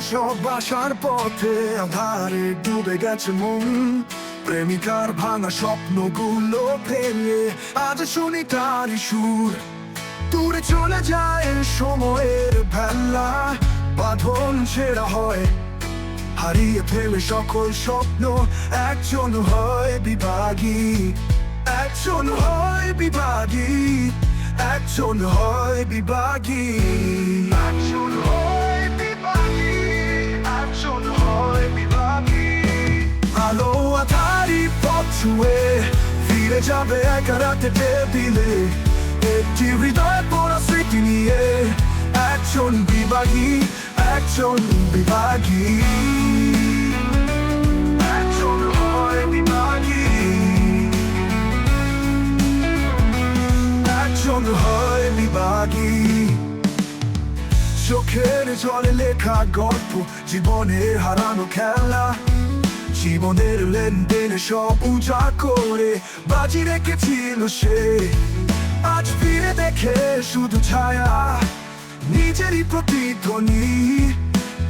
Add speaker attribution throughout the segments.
Speaker 1: সব বাসার পথে আধারে ডুবে গেছে মন। প্রেমিকার ভাঙা স্বপ্নগুলো ভেঙে আজ শুনি তারই সুর। দূরে চলে যায় সময়ের ভেলা, বাঁধন ছেঁড়া হয়। হারিয়ে ফেলে সকল স্বপ্ন, একজন হয় বিভাগী। একজন হয় বিভাগী। একজন হয় বিভাগী। ছুঁয়ে ফিরে যাবে একা রাতে টেবিলে একটি হৃদয় পড়া স্মৃতি নিয়ে একজন বিভাগী একজন বিভাগী হয় বিভাগী চোখের জলে লেখা গল্প জীবনের হারানো খেলা জীবনের লেনদেন সব উজা করে বাজি রেখেছিল সে। আজ ফিরে দেখে শুধু ছায়া, নিজেরই প্রতিধ্বনি।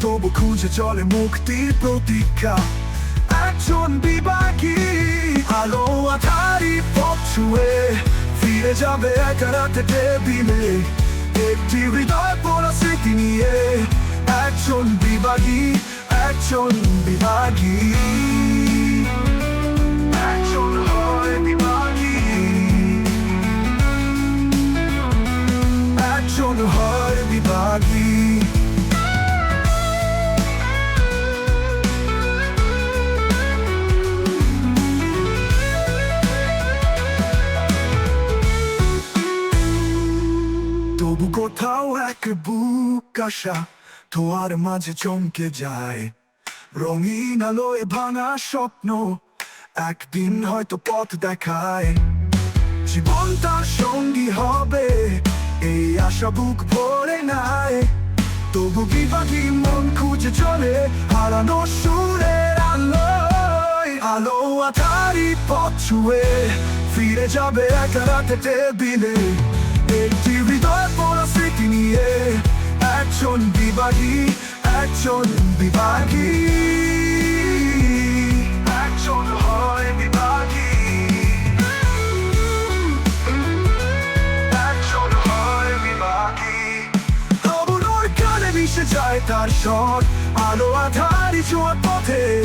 Speaker 1: তবু খুঁজে চলে মুক্তির প্রতীক্ষা। একজন বিভাগী আলো আধারি পথ ছুঁয়ে ফিরে যাবে একা রাতে টেবিলে। একটি হৃদয় পড়া স্মৃতি নিয়ে একজন বিভাগী একজন বিভাগী কোথাও এক বুক আশা তোমার মাঝে চমকে যায়। রঙিন আলোয় ভাঙা স্বপ্ন, একদিন হয়তো পথ দেখায়। জীবন তার সঙ্গী হবে, এই আশা বুক ভরে নাই তবু বিভাগী মন খুঁজে চলে, হারানো সুরের আলোয়। আলো আধারি পথ ছুঁয়ে, ফিরে যাবে এক রাতে টেবিলে। একটি বিভাগী একজন বিভাগী। একজন হয় বিভাগী। একজন হয় বিভাগী। অবনর কানে মিশে যায় তার স্বর, আলো আধারি ছোঁয়ার পথে।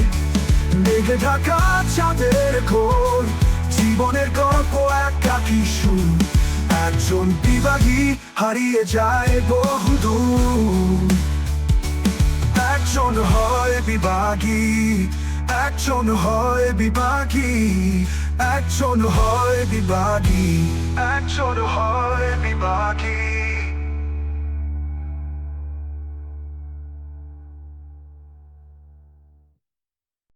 Speaker 1: মেঘে ঢাকা চাঁদের ঘোর জীবনের গল্প একাকি সুর। একজন বিভাগী হারিয়ে যায় বহুদূর। একজন হয় বিভাগী একজন হয় বিভাগী একজন হয় বিভাগী